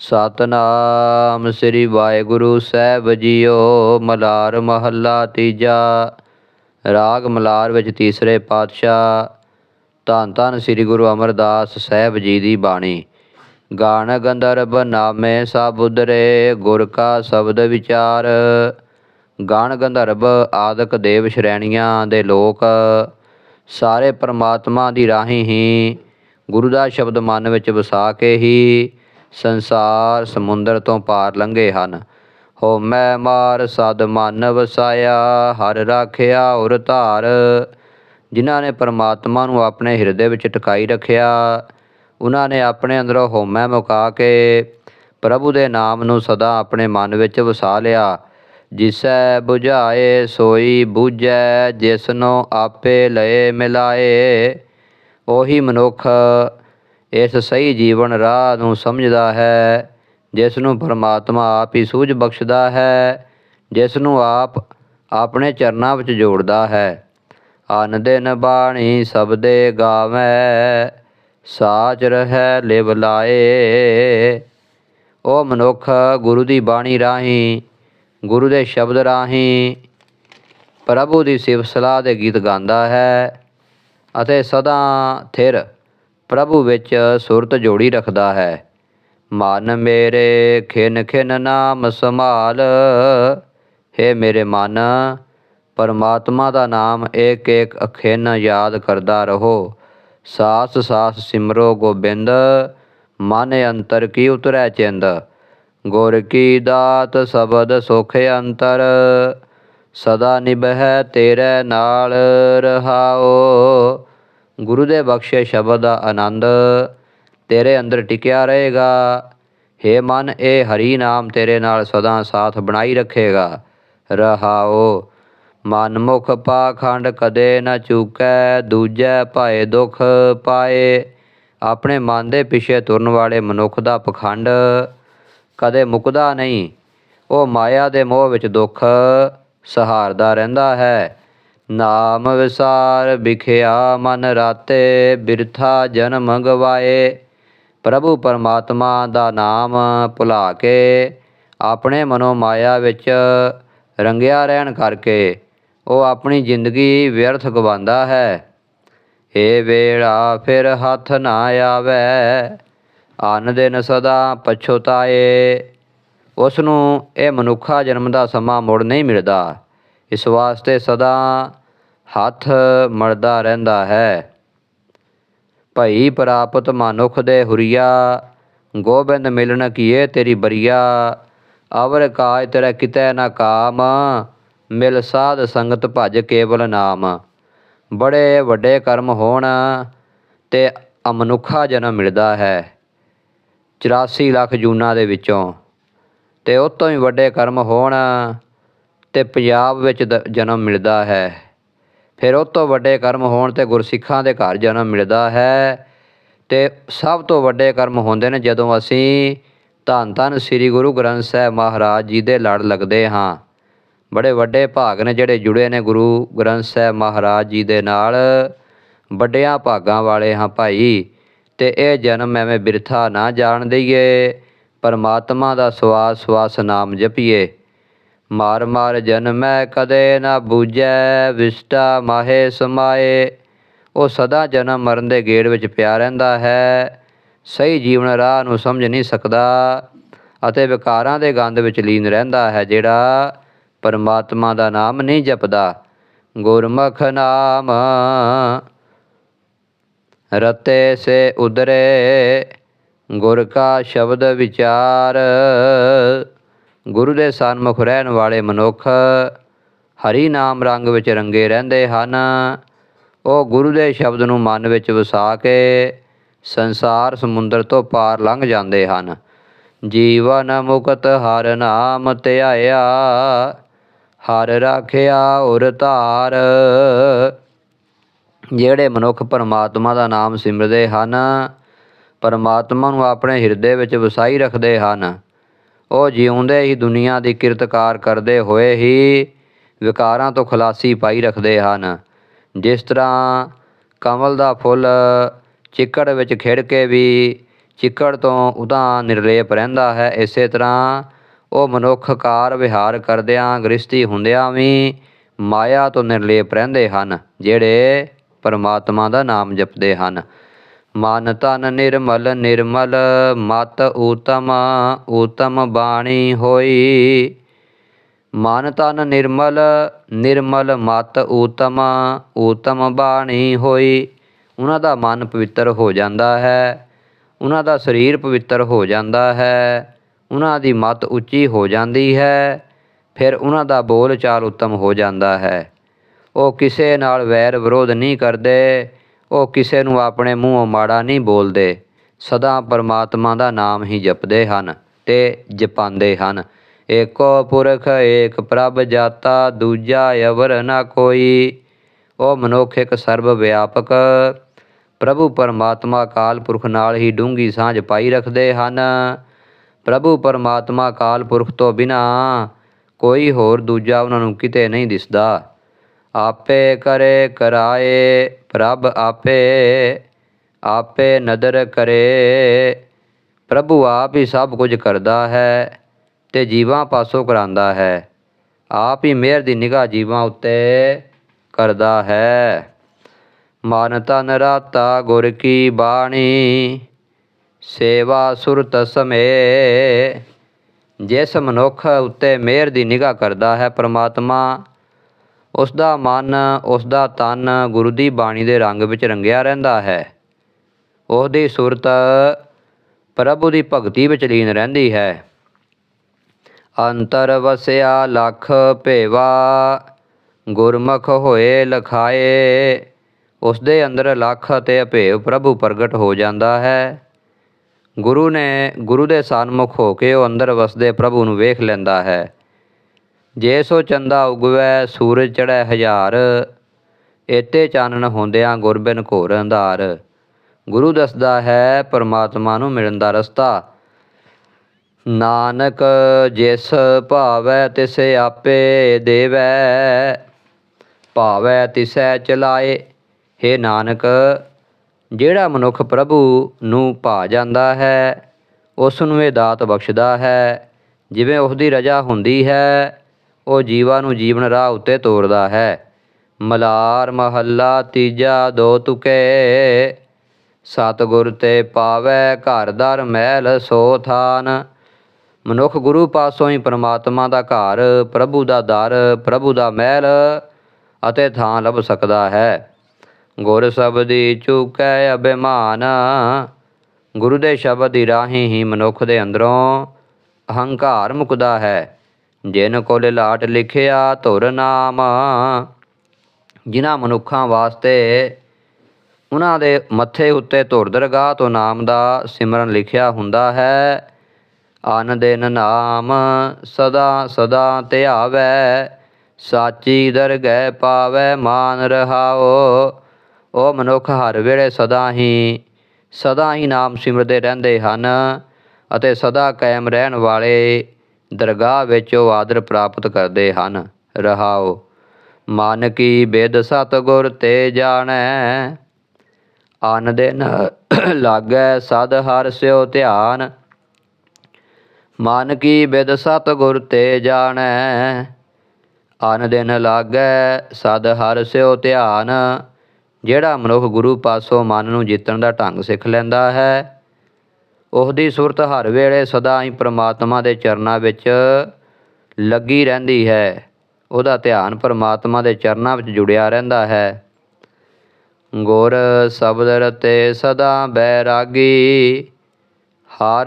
ਸਤਨਾਮ ਸ੍ਰੀ ਵਾਹਿਗੁਰੂ ਸਾਹਿਬ ਜੀਓ, ਮਲਾਰ ਮਹੱਲਾ ਤੀਜਾ, ਰਾਗ ਮਲਾਰ ਵਿੱਚ ਤੀਸਰੇ ਪਾਤਸ਼ਾਹ, ਧੰਨ ਧੰਨ ਸ੍ਰੀ ਗੁਰੂ ਅਮਰਦਾਸ ਸਾਹਿਬ ਜੀ ਦੀ ਬਾਣੀ। ਗਾਣ ਗੰਧਰਵ ਨਾਮੇ ਸਭ ਉਦਰੇ ਗੁਰ ਕਾ ਸ਼ਬਦ ਵਿਚਾਰ। ਗਾਣ ਗੰਧਰਵ ਆਦਿਕ ਦੇਵ ਸ਼੍ਰੇਣੀਆਂ ਦੇ ਲੋਕ, ਸਾਰੇ ਪਰਮਾਤਮਾ ਦੀ ਰਾਹੀਂ ਹੀ ਗੁਰੂ ਦਾ ਸ਼ਬਦ ਮਨ ਵਿੱਚ ਵਸਾ ਕੇ ਹੀ ਸੰਸਾਰ ਸਮੁੰਦਰ ਤੋਂ ਪਾਰ ਲੰਘੇ ਹਨ। ਹਉਮੈ ਮਾਰ ਸਦ ਮਨ ਵਸਾਇਆ ਹਰ ਰਾਖਿਆ ਔਰ ਧਾਰ। ਜਿਨ੍ਹਾਂ ਨੇ ਪਰਮਾਤਮਾ ਨੂੰ ਆਪਣੇ ਹਿਰਦੇ ਵਿੱਚ ਟਿਕਾਈ ਰੱਖਿਆ ਉਹਨਾਂ ਨੇ ਆਪਣੇ ਅੰਦਰੋਂ ਹਉਮੈ ਮੁਕਾ ਕੇ ਪ੍ਰਭੂ ਦੇ ਨਾਮ ਨੂੰ ਸਦਾ ਆਪਣੇ ਮਨ ਵਿੱਚ ਵਸਾ ਲਿਆ। ਜਿਸੈ 부ਝਾਏ ਸੋਈ ਬੂਝੈ, ਜਿਸਨੋ ਆਪੇ ਲਏ ਮਿਲਾਏ। ਉਹੀ ਮਨੁੱਖ ਇਸ ਸਹੀ ਜੀਵਨ ਰਾਹ ਨੂੰ ਸਮਝਦਾ ਹੈ ਜਿਸ ਨੂੰ ਪਰਮਾਤਮਾ ਆਪ ਹੀ ਸੂਝ ਬਖਸ਼ਦਾ ਹੈ ਜਿਸ ਨੂੰ ਆਪ ਆਪਣੇ ਚਰਨਾਂ ਵਿੱਚ ਜੋੜਦਾ ਹੈ। ਅਨ ਦਿਨ ਬਾਣੀ ਸਬਦੇ ਗਾਵੇ, ਸਾਚ ਰਹਿ ਲਿਵ ਲਾਏ। ਉਹ ਮਨੁੱਖ ਗੁਰੂ ਦੀ ਬਾਣੀ ਰਾਹੀਂ, ਗੁਰੂ ਦੇ ਸ਼ਬਦ ਰਾਹੀਂ ਪ੍ਰਭੂ ਦੀ ਸਿਫਤ ਸਲਾਹ ਦੇ ਗੀਤ ਗਾਉਂਦਾ ਹੈ ਅਤੇ ਸਦਾ ਥਿਰ ਪ੍ਰਭੂ ਵਿੱਚ ਸੁਰਤ ਜੋੜੀ ਰੱਖਦਾ ਹੈ। ਮਨ ਮੇਰੇ ਖਿਨ ਖਿਨ ਨਾਮ ਸੰਭਾਲ। ਹੈ ਮੇਰੇ ਮਨ, ਪਰਮਾਤਮਾ ਦਾ ਨਾਮ ਏਕ ਏਕ ਅਖਿਨ ਯਾਦ ਕਰਦਾ ਰਹੋ। ਸਾਸ ਸਾਸ ਸਿਮਰੋ ਗੋਬਿੰਦ, ਮਨ ਅੰਤਰ ਕੀ ਉਤਰੈ ਚਿੰਦ। ਗੁਰ ਕੀ ਦਾਤ ਸ਼ਬਦ ਸੁਖ ਅੰਤਰ। ਸਦਾ ਨਿਭੈ ਤੇਰੇ ਨਾਲ ਰਹਾਓ। ਗੁਰੂ ਦੇ ਬਖਸ਼ੇ ਸ਼ਬਦ ਦਾ ਆਨੰਦ, ਤੇਰੇ ਅੰਦਰ ਟਿਕਿਆ ਰਹੇਗਾ। ਹੇ ਮਨ ਇਹ ਹਰੀ ਨਾਮ, ਤੇਰੇ ਨਾਲ ਸਦਾ ਸਾਥ ਬਣਾਈ ਰੱਖੇਗਾ। ਰਹਾਓ, ਮਨ ਮੁਖ ਪਾਖੰਡ ਕਦੇ ਨਾ ਚੂਕੈ, ਦੂਜੈ ਭਾਏ ਦੁਖ ਪਾਏ। ਆਪਣੇ ਮਨ ਦੇ ਪਿੱਛੇ ਤੁਰਨ ਵਾਲੇ ਮਨੁੱਖ ਦਾ ਪਖੰਡ ਕਦੇ ਮੁਕਦਾ ਨਹੀਂ। ਉਹ ਮਾਇਆ ਦੇ ਮੋਹ ਵਿੱਚ ਦੁੱਖ ਸਹਾਰਦਾ ਰਹਿੰਦਾ ਹੈ। ਨਾਮ ਵਿਸਾਰ ਵਿਖਿਆ ਮਨ ਰਾਤੇ ਬਿਰਥਾ ਜਨਮ ਗਵਾਏ। ਪ੍ਰਭੂ ਪਰਮਾਤਮਾ ਦਾ ਨਾਮ ਭੁਲਾ ਕੇ ਆਪਣੇ ਮਨੋ ਮਾਇਆ ਵਿੱਚ ਰੰਗਿਆ ਰਹਿਣ ਕਰਕੇ ਉਹ ਆਪਣੀ ਜ਼ਿੰਦਗੀ ਵਿਅਰਥ ਗਵਾਉਂਦਾ ਹੈ। ਏ ਵੇੜਾ ਫਿਰ ਹੱਥ ਨਾ ਆਵੇ, ਅਨ ਦਿਨ ਸਦਾ ਪਛਤਾਏ। ਉਸ ਨੂੰ ਇਹ ਮਨੁੱਖਾ ਜਨਮ ਦਾ ਸਮਾਂ ਮੁੜ ਨਹੀਂ ਮਿਲਦਾ। ਇਸ ਵਾਸਤੇ ਸਦਾ ਹੱਥ ਮੜਦਾ ਰਹਿੰਦਾ ਹੈ। ਭਈ ਪ੍ਰਾਪਤ ਮਨੁੱਖ ਦੇ ਹੁਰੀਆ, ਗੋਬਿੰਦ ਮਿਲਣ ਕੀਏ ਤੇਰੀ ਬਰੀਆ। ਅਵਰ ਕਾਜ ਤੇਰਾ ਕਿਤੇ ਨਾ ਕਾਮ, ਮਿਲ ਸਾਧ ਸੰਗਤ ਭਜ ਕੇਵਲ ਨਾਮ। ਬੜੇ ਵੱਡੇ ਕਰਮ ਹੋਣ ਤੇ ਅਮਨੁੱਖਾ ਜਨਮ ਮਿਲਦਾ ਹੈ। 84 ਲੱਖ ਜੂਨਾਂ ਦੇ ਵਿੱਚੋਂ ਤੇ ਉਹ ਤੋਂ ਵੀ ਵੱਡੇ ਕਰਮ ਹੋਣ ਤੇ ਪੰਜਾਬ ਵਿੱਚ ਦ, ਜਨਮ ਮਿਲਦਾ ਹੈ। ਫਿਰ ਉਹ ਤੋਂ ਵੱਡੇ ਕਰਮ ਹੋਣ ਤੇ ਗੁਰਸਿੱਖਾਂ ਦੇ ਘਰ ਜਨਮ ਮਿਲਦਾ ਹੈ ਤੇ ਸਭ ਤੋਂ ਵੱਡੇ ਕਰਮ ਹੁੰਦੇ ਨੇ ਜਦੋਂ ਅਸੀਂ ਧੰਨ ਧੰਨ ਸ੍ਰੀ ਗੁਰੂ ਗ੍ਰੰਥ ਸਾਹਿਬ ਮਹਾਰਾਜ ਜੀ ਦੇ ਲੜ ਲੱਗਦੇ ਹਾਂ। ਬੜੇ ਵੱਡੇ ਭਾਗ ਨੇ ਜਿਹੜੇ ਜੁੜੇ ਨੇ ਗੁਰੂ ਗ੍ਰੰਥ ਸਾਹਿਬ ਮਹਾਰਾਜ ਜੀ ਦੇ ਨਾਲ। ਵੱਡਿਆਂ ਭਾਗਾਂ ਵਾਲੇ ਹਾਂ ਭਾਈ ਤੇ ਇਹ ਜਨਮ ਐਵੇਂ ਬਿਰਥਾ ਨਾ ਜਾਣ ਦਈਏ। ਪਰਮਾਤਮਾ ਦਾ ਸਵਾਸ ਸਵਾਸ ਨਾਮ ਜਪੀਏ। ਮਾਰ ਮਾਰ ਜਨਮੈ ਕਦੇ ਨਾ ਬੂਝੈ, ਵਿਸ਼ਟਾ ਮਾਹੇ ਸਮਾਏ। ਉਹ ਸਦਾ ਜਨਮ ਮਰਨ ਦੇ ਗੇੜ ਵਿੱਚ ਪਿਆ ਰਹਿੰਦਾ ਹੈ। ਸਹੀ ਜੀਵਨ ਰਾਹ ਨੂੰ ਸਮਝ ਨਹੀਂ ਸਕਦਾ ਅਤੇ ਵਿਕਾਰਾਂ ਦੇ ਗੰਧ ਵਿੱਚ ਲੀਨ ਰਹਿੰਦਾ ਹੈ, ਜਿਹੜਾ ਪਰਮਾਤਮਾ ਦਾ ਨਾਮ ਨਹੀਂ ਜਪਦਾ। ਗੁਰਮੁਖ ਨਾਮ ਰਤੇ ਸੇ ਉਦਰੇ, ਗੁਰ ਕਾ ਸ਼ਬਦ ਵਿਚਾਰ। ਗੁਰੂ ਦੇ ਸਨਮੁਖ ਰਹਿਣ ਵਾਲੇ ਮਨੁੱਖ ਹਰੀ ਨਾਮ ਰੰਗ ਵਿੱਚ ਰੰਗੇ ਰਹਿੰਦੇ ਹਨ। ਉਹ ਗੁਰੂ ਦੇ ਸ਼ਬਦ ਨੂੰ ਮਨ ਵਿੱਚ ਵਸਾ ਕੇ ਸੰਸਾਰ ਸਮੁੰਦਰ ਤੋਂ ਪਾਰ ਲੰਘ ਜਾਂਦੇ ਹਨ। ਜੀਵਨ ਮੁਕਤ ਹਰ ਨਾਮ ਧਿਆਇਆ, ਹਰ ਰਾਖਿਆ ਉਰ ਧਾਰ। ਜਿਹੜੇ ਮਨੁੱਖ ਪਰਮਾਤਮਾ ਦਾ ਨਾਮ ਸਿਮਰਦੇ ਹਨ, ਪਰਮਾਤਮਾ ਨੂੰ ਆਪਣੇ ਹਿਰਦੇ ਵਿੱਚ ਵਸਾਈ ਰੱਖਦੇ ਹਨ। ਉਹ ਜਿਉਂਦੇ ਹੀ ਦੁਨੀਆ ਦੀ ਕਿਰਤਕਾਰ ਕਰਦੇ ਹੋਏ ਹੀ ਵਿਕਾਰਾਂ ਤੋਂ ਖਲਾਸੀ ਪਾਈ ਰੱਖਦੇ ਹਨ। ਜਿਸ ਤਰ੍ਹਾਂ ਕਮਲ ਦਾ ਫੁੱਲ ਚਿੱਕੜ ਵਿੱਚ ਖਿੜ ਕੇ ਵੀ ਚਿੱਕੜ ਤੋਂ ਉਹਦਾ ਨਿਰਲੇਪ ਰਹਿੰਦਾ ਹੈ, ਇਸੇ ਤਰ੍ਹਾਂ ਉਹ ਮਨੁੱਖ ਕਾਰ ਵਿਹਾਰ ਕਰਦਿਆਂ ਗ੍ਰਸਤੀ ਹੁੰਦਿਆਂ ਵੀ ਮਾਇਆ ਤੋਂ ਨਿਰਲੇਪ ਰਹਿੰਦੇ ਹਨ, ਜਿਹੜੇ ਪਰਮਾਤਮਾ ਦਾ ਨਾਮ ਜਪਦੇ ਹਨ। ਮਨ ਤਨ ਨਿਰਮਲ ਨਿਰਮਲ, ਮਤ ਊਤਮ ਊਤਮ ਬਾਣੀ ਹੋਈ। ਮਨ ਤਨ ਨਿਰਮਲ ਨਿਰਮਲ, ਮਤ ਊਤਮ ਊਤਮ ਬਾਣੀ ਹੋਈ। ਉਹਨਾਂ ਦਾ ਮਨ ਪਵਿੱਤਰ ਹੋ ਜਾਂਦਾ ਹੈ, ਉਹਨਾਂ ਦਾ ਸਰੀਰ ਪਵਿੱਤਰ ਹੋ ਜਾਂਦਾ ਹੈ, ਉਹਨਾਂ ਦੀ ਮਤ ਉੱਚੀ ਹੋ ਜਾਂਦੀ ਹੈ, ਫਿਰ ਉਹਨਾਂ ਦਾ ਬੋਲ ਚਾਲ ਉੱਤਮ ਹੋ ਜਾਂਦਾ ਹੈ। ਉਹ ਕਿਸੇ ਨਾਲ ਵੈਰ ਵਿਰੋਧ ਨਹੀਂ ਕਰਦੇ ਉਹ ਕਿਸੇ ਨੂੰ ਆਪਣੇ ਮੂੰਹੋਂ ਮਾੜਾ ਨਹੀਂ ਬੋਲਦੇ। ਸਦਾ ਪਰਮਾਤਮਾ ਦਾ ਨਾਮ ਹੀ ਜਪਦੇ ਹਨ ਤੇ ਜਪਾਉਂਦੇ ਹਨ। ਏਕੋ ਪੁਰਖ ਏਕ ਪ੍ਰਭ ਜਾਤਾ, ਦੂਜਾ ਅਵਰ ਨਾ ਕੋਈ। ਉਹ ਮਨੁੱਖ ਇੱਕ ਸਰਬ ਵਿਆਪਕ। ਪ੍ਰਭੂ ਪਰਮਾਤਮਾ ਕਾਲ ਪੁਰਖ ਨਾਲ ਹੀ ਡੂੰਗੀ ਸਾਂਝ ਪਾਈ ਰੱਖਦੇ ਹਨ। ਪ੍ਰਭੂ ਪਰਮਾਤਮਾ ਕਾਲ ਪੁਰਖ ਤੋਂ ਬਿਨਾ ਕੋਈ ਹੋਰ ਦੂਜਾ ਉਹਨਾਂ ਨੂੰ ਕਿਤੇ ਨਹੀਂ ਦਿਸਦਾ। ਆਪੇ ਕਰੇ, ਕਰਾਏ ਪ੍ਰਭ ਆਪੇ ਆਪੇ ਨਦਰ ਕਰੇ। ਪ੍ਰਭੂ ਆਪ ਹੀ ਸਭ ਕੁਝ ਕਰਦਾ ਹੈ ਤੇ ਜੀਵਾਂ ਪਾਸੋਂ ਕਰਾਂਦਾ ਹੈ। ਆਪ ਹੀ ਮਿਹਰ ਦੀ ਨਿਗਾਹ ਜੀਵਾਂ ਉੱਤੇ ਕਰਦਾ ਹੈ। ਮਾਨਤਾ ਨਰਾਤਾ ਰਾਤਾ ਗੁਰ ਕੀ ਬਾਣੀ, ਸੇਵਾ ਸੁਰਤ ਸਮੇ ਜਿਸ ਮਨੁੱਖ ਉੱਤੇ ਮਿਹਰ ਦੀ ਨਿਗਾਹ ਕਰਦਾ ਹੈ, ਪ੍ਰਮਾਤਮਾ ਉਸ ਦਾ ਮਨ ਉਸ ਦਾ ਤਨ ਗੁਰੂ ਦੀ ਬਾਣੀ ਦੇ ਰੰਗ ਵਿੱਚ ਰੰਗਿਆ ਰਹਿੰਦਾ ਹੈ। ਉਸ ਦੀ ਸੁਰਤ ਪ੍ਰਭੂ ਦੀ ਭਗਤੀ ਵਿੱਚ ਲੀਨ ਰਹਿੰਦੀ ਹੈ। ਅੰਤਰ ਵਸਿਆ ਲਖ ਭੇਵਾ, ਗੁਰਮੁਖ ਹੋਏ ਲਖਾਏ ਉਸ ਦੇ ਅੰਦਰ ਲੱਖ ਅਤੇ ਅਭੇਵ ਪ੍ਰਭੂ ਪ੍ਰਗਟ ਹੋ ਜਾਂਦਾ ਹੈ। ਗੁਰੂ ਨੇ, ਗੁਰੂ ਦੇ ਸਨਮੁਖ ਹੋ ਕੇ ਉਹ ਅੰਦਰ ਵਸਦੇ ਪ੍ਰਭੂ ਨੂੰ ਵੇਖ ਲੈਂਦਾ ਹੈ। ਜੇ ਸੋ ਚੰਦਾ ਉਗਵੈ, ਸੂਰਜ ਚੜ੍ਹੈ ਹਜ਼ਾਰ। ਏਤੇ ਚਾਨਣ ਹੁੰਦਿਆਂ ਗੁਰਬਿਨ ਘੋਰ ਅੰਧਾਰ। ਗੁਰੂ ਦੱਸਦਾ ਹੈ, ਪਰਮਾਤਮਾ ਨੂੰ ਮਿਲਣ ਦਾ ਰਸਤਾ। ਨਾਨਕ ਜਿਸ ਭਾਵੈ, ਤਿਸੇ ਆਪੇ ਦੇਵੈ। ਭਾਵੈ, ਤਿਸੈ ਚਲਾਏ। हे ਨਾਨਕ, ਜਿਹੜਾ ਮਨੁੱਖ ਪ੍ਰਭੂ ਨੂੰ ਭਾ ਜਾਂਦਾ ਹੈ ਉਸ ਨੂੰ ਇਹ ਦਾਤ ਬਖਸ਼ਦਾ ਹੈ। ਜਿਵੇਂ ਉਸ ਦੀ ਰਜਾ ਹੁੰਦੀ ਹੈ ਉਹ ਜੀਵਾਂ ਨੂੰ ਜੀਵਨ ਰਾਹ ਉੱਤੇ ਤੋਰਦਾ ਹੈ। ਮਲਾਰ ਮਹੱਲਾ ਤੀਜਾ ਦੋ ਤੁਕੇ। ਸਤਿਗੁਰ ਤੇ ਪਾਵੈ ਘਰ ਦਰ ਮਹਿਲ ਸੋ ਥਾਨ। ਮਨੁੱਖ ਗੁਰੂ ਪਾਸੋਂ ਹੀ ਪ੍ਰਮਾਤਮਾ ਦਾ ਘਰ, ਪ੍ਰਭੂ ਦਾ ਦਰ, ਪ੍ਰਭੂ ਦਾ ਮਹਿਲ ਅਤੇ ਥਾਂ ਲੱਭ ਸਕਦਾ ਹੈ। ਗੁਰ ਸ਼ਬਦੀ ਚੁਕੈ ਅਭਿਮਾਨ। ਗੁਰੂ ਦੇ ਸ਼ਬਦ ਦੀ ਰਾਹੀਂ ਹੀ ਮਨੁੱਖ ਦੇ ਅੰਦਰੋਂ ਅਹੰਕਾਰ ਮੁਕਦਾ ਹੈ। ਜਿਨ ਕੋਲ ਲਾਟ ਲਿਖਿਆ ਧੁਰ ਨਾਮ, ਜਿਨ੍ਹਾਂ ਮਨੁੱਖਾਂ ਵਾਸਤੇ ਉਹਨਾਂ ਦੇ ਮੱਥੇ ਉੱਤੇ ਧੁਰ ਦਰਗਾਹ ਤੋਂ ਨਾਮ ਦਾ ਸਿਮਰਨ ਲਿਖਿਆ ਹੁੰਦਾ ਹੈ। ਅਨ ਦਿਨ ਨਾਮ ਸਦਾ ਸਦਾ ਧਿਆਵੈ ਸਾਚੀ ਦਰਗਹਿ ਪਾਵੈ, ਮਾਨ ਰਹਾਓ ਉਹ ਮਨੁੱਖ ਹਰ ਵੇਲੇ ਸਦਾ ਹੀ ਸਦਾ ਹੀ ਨਾਮ ਸਿਮਰਦੇ ਰਹਿੰਦੇ ਹਨ ਅਤੇ ਸਦਾ ਕਾਇਮ ਰਹਿਣ ਵਾਲੇ ਦਰਗਾਹ ਵਿੱਚ ਉਹ ਆਦਰ ਪ੍ਰਾਪਤ ਕਰਦੇ ਹਨ। ਰਹਾਓ ਮਨ ਕੀ ਬਿਦ ਸਤਗੁਰ ਤੇ ਜਾਣੈ। ਅਨ ਦਿਨ ਲਾਗੈ ਸਦ ਹਰ ਸਿਓ ਧਿਆਨ। ਮਨ ਕੀ ਬਿਦ ਸਤਗੁਰ ਤੇ ਜਾਣੈ। ਅਨ ਦਿਨ ਲਾਗੈ ਸਦ ਹਰ ਸਿਓ ਧਿਆਨ। ਜਿਹੜਾ ਮਨੁੱਖ ਗੁਰੂ ਪਾਸੋਂ ਮਨ ਨੂੰ ਜਿੱਤਣ ਦਾ ਢੰਗ ਸਿੱਖ ਲੈਂਦਾ ਹੈ ਉਹਦੀ ਸੁਰਤ ਹਰ ਵੇਲੇ ਸਦਾ ਹੀ ਪ੍ਰਮਾਤਮਾ ਦੇ ਚਰਨਾਂ ਵਿੱਚ ਲੱਗੀ ਰਹਿੰਦੀ ਹੈ। ਉਹਦਾ ਧਿਆਨ ਪ੍ਰਮਾਤਮਾ ਦੇ ਚਰਨਾਂ ਵਿੱਚ ਜੁੜਿਆ ਰਹਿੰਦਾ ਹੈ। ਗੁਰ ਸ਼ਬਦ ਰਤੇ ਸਦਾ ਬੈਰਾਗੀ, ਹਰ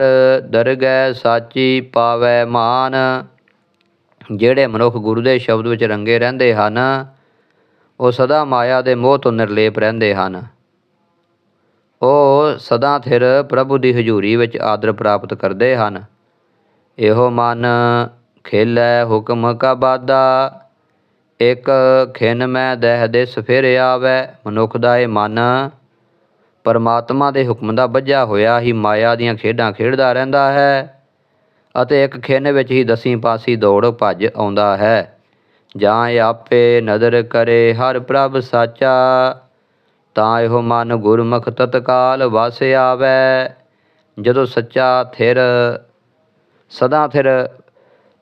ਦਰਗਹਿ ਸਾਚੀ ਪਾਵੈ ਮਾਨ। ਜਿਹੜੇ ਮਨੁੱਖ ਗੁਰੂ ਦੇ ਸ਼ਬਦ ਵਿੱਚ ਰੰਗੇ ਰਹਿੰਦੇ ਹਨ, ਉਹ ਸਦਾ ਮਾਇਆ ਦੇ ਮੋਹ ਤੋਂ ਨਿਰਲੇਪ ਰਹਿੰਦੇ ਹਨ। ਉਹ ਸਦਾ ਥਿਰ ਪ੍ਰਭੂ ਦੀ ਹਜ਼ੂਰੀ ਵਿੱਚ ਆਦਰ ਪ੍ਰਾਪਤ ਕਰਦੇ ਹਨ। ਇਹੋ ਮਨ ਖੇਲੈ ਹੁਕਮ ਕਾ ਬਾਦਾ ਇਕ ਖਿਨ ਮੈਂ ਦਹਿ ਦਿਸ ਫਿਰ ਆਵੈ। ਮਨੁੱਖ ਦਾ ਇਹ ਮਨ ਪਰਮਾਤਮਾ ਦੇ ਹੁਕਮ ਦਾ ਬੱਝਾ ਹੋਇਆ ਹੀ ਮਾਇਆ ਦੀਆਂ ਖੇਡਾਂ ਖੇਡਦਾ ਰਹਿੰਦਾ ਹੈ ਅਤੇ ਇੱਕ ਖਿਨ ਵਿੱਚ ਹੀ ਦਸੀਂ ਪਾਸੀ ਦੌੜ ਭੱਜ ਆਉਂਦਾ ਹੈ। ਜਾਂ ਇਹ ਆਪੇ ਨਦਰ ਕਰੇ ਹਰ ਪ੍ਰਭ ਸਾਚਾ। ਤਾਂ ਇਹੋ ਮਨ ਗੁਰਮੁਖ ਤਤਕਾਲ ਵਸ ਆਵੈ। ਜਦੋਂ ਸੱਚਾ ਥਿਰ, ਸਦਾ ਥਿਰ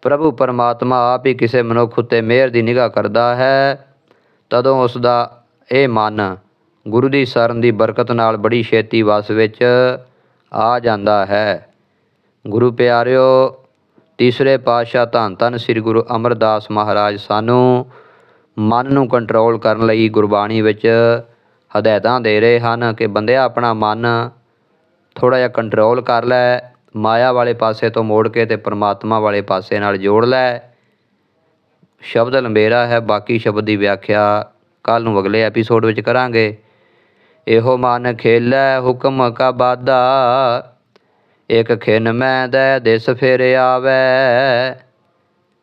ਪ੍ਰਭੂ ਪਰਮਾਤਮਾ ਆਪ ਹੀ ਕਿਸੇ ਮਨੁੱਖ ਉੱਤੇ ਮਿਹਰ ਦੀ ਨਿਗਾਹ ਕਰਦਾ ਹੈ, ਤਦੋਂ ਉਸ ਦਾ ਇਹ ਮਨ ਗੁਰੂ ਦੀ ਸ਼ਰਨ ਦੀ ਬਰਕਤ ਨਾਲ ਬੜੀ ਛੇਤੀ ਵਸ ਵਿੱਚ ਆ ਜਾਂਦਾ ਹੈ। ਗੁਰੂ ਪਿਆਰਿਓ, ਤੀਸਰੇ ਪਾਤਸ਼ਾਹ ਧੰਨ ਧੰਨ ਸ੍ਰੀ ਗੁਰੂ ਅਮਰਦਾਸ ਮਹਾਰਾਜ ਸਾਨੂੰ ਮਨ ਨੂੰ ਕੰਟਰੋਲ ਕਰਨ ਲਈ ਗੁਰਬਾਣੀ ਵਿੱਚ ਹਦਾਇਤਾਂ ਦੇ ਰਹੇ ਹਨ ਕਿ ਬੰਦਿਆ ਆਪਣਾ ਮਨ ਥੋੜ੍ਹਾ ਜਿਹਾ ਕੰਟਰੋਲ ਕਰ ਲੈ, ਮਾਇਆ ਵਾਲੇ ਪਾਸੇ ਤੋਂ ਮੋੜ ਕੇ ਤੇ ਪਰਮਾਤਮਾ ਵਾਲੇ ਪਾਸੇ ਨਾਲ ਜੋੜ ਲੈ। ਸ਼ਬਦ ਲੰਬੇਰਾ ਹੈ, ਬਾਕੀ ਸ਼ਬਦ ਦੀ ਵਿਆਖਿਆ ਕੱਲ ਨੂੰ ਅਗਲੇ ਐਪੀਸੋਡ ਵਿੱਚ ਕਰਾਂਗੇ। ਇਹੋ ਮਨ ਖੇਲੈ, ਹੁਕਮ ਕਾ ਬਾਦਾ ਇਕ ਖਿਨ ਮੈਂ ਦੇ, ਦਿਸ ਫਿਰ ਆਵੈ।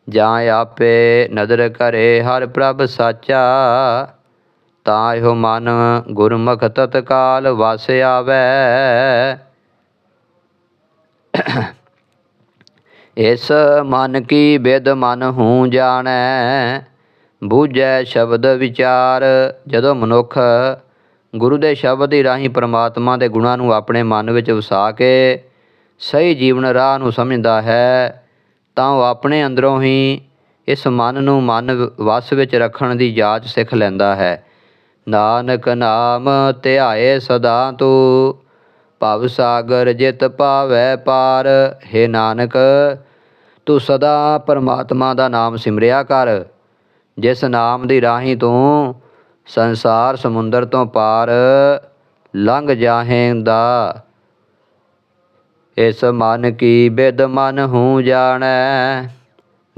ਜਾਂ ਆਪੇ ਨਦਰ ਕਰੇ ਹਰ ਪ੍ਰਭ ਸਾਚਾ ਤਾਂ ਇਹੋ ਮਨ ਗੁਰਮੁਖ ਤਤਕਾਲ ਵਸ ਆਵੈ। ਇਸ ਮਨ ਕੀ ਬਿਦ ਮਨ ਹੂੰ ਜਾਣੈ, ਬੂਝੈ ਸ਼ਬਦ ਵਿਚਾਰ। ਜਦੋਂ ਮਨੁੱਖ ਗੁਰੂ ਦੇ ਸ਼ਬਦ ਦੀ ਰਾਹੀਂ ਪ੍ਰਮਾਤਮਾ ਦੇ ਗੁਣਾਂ ਨੂੰ ਆਪਣੇ ਮਨ ਵਿੱਚ ਵਸਾ ਕੇ ਸਹੀ ਜੀਵਨ ਰਾਹ ਨੂੰ ਸਮਝਦਾ ਹੈ, ਤਾਂ ਉਹ ਆਪਣੇ ਅੰਦਰੋਂ ਹੀ ਇਸ ਮਨ ਨੂੰ ਮਨ ਵਸ ਵਿੱਚ ਰੱਖਣ ਦੀ ਜਾਚ ਸਿੱਖ ਲੈਂਦਾ ਹੈ। ਨਾਨਕ ਨਾਮ ਧਿਆਏ ਸਦਾ ਤੂੰ, ਭਵ ਸਾਗਰ ਜਿਤ ਪਾਵੈ ਪਾਰ। ਹੈ ਨਾਨਕ, ਤੂੰ ਸਦਾ ਪਰਮਾਤਮਾ ਦਾ ਨਾਮ ਸਿਮਰਿਆ ਕਰ। ਜਿਸ ਨਾਮ ਦੀ ਰਾਹੀਂ ਤੂੰ ਸੰਸਾਰ ਸਮੁੰਦਰ ਤੋਂ ਪਾਰ ਲੰਘ ਜਾਹੇਂਦਾ। ਇਸ ਮਨ ਕੀ ਬਿਦ ਮਨ ਹੂੰ ਜਾਣੈ,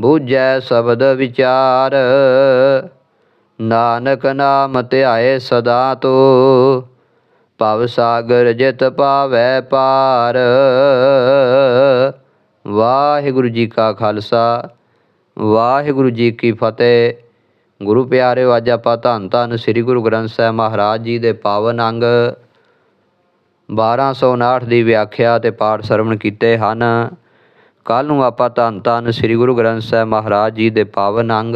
ਬੂਝੈ ਸ਼ਬਦ ਵਿਚਾਰ। ਨਾਨਕ ਨਾਮ ਧਿਆਏ ਸਦਾ ਤੂੰ, ਭਵ ਸਾਗਰ ਜਿਤ ਪਾਵੈ ਪਾਰ ਵਾਹਿਗੁਰੂ ਜੀ ਕਾ ਖਾਲਸਾ, ਵਾਹਿਗੁਰੂ ਜੀ ਕੀ ਫਤਿਹ। ਗੁਰੂ ਪਿਆਰਿਓ ਅੱਜ ਆਪਾਂ ਧੰਨ ਧੰਨ ਸ੍ਰੀ ਗੁਰੂ ਗ੍ਰੰਥ ਸਾਹਿਬ ਮਹਾਰਾਜ ਜੀ ਦੇ ਪਾਵਨ ਅੰਗ 1259 ਦੀ ਵਿਆਖਿਆ ਤੇ ਪਾਠ ਸਰਵਣ ਕੀਤੇ ਹਨ। ਕੱਲ ਨੂੰ ਆਪਾਂ ਧੰਨ ਧੰਨ ਸ੍ਰੀ ਗੁਰੂ ਗ੍ਰੰਥ ਸਾਹਿਬ ਮਹਾਰਾਜ ਜੀ ਦੇ ਪਾਵਨ ਅੰਗ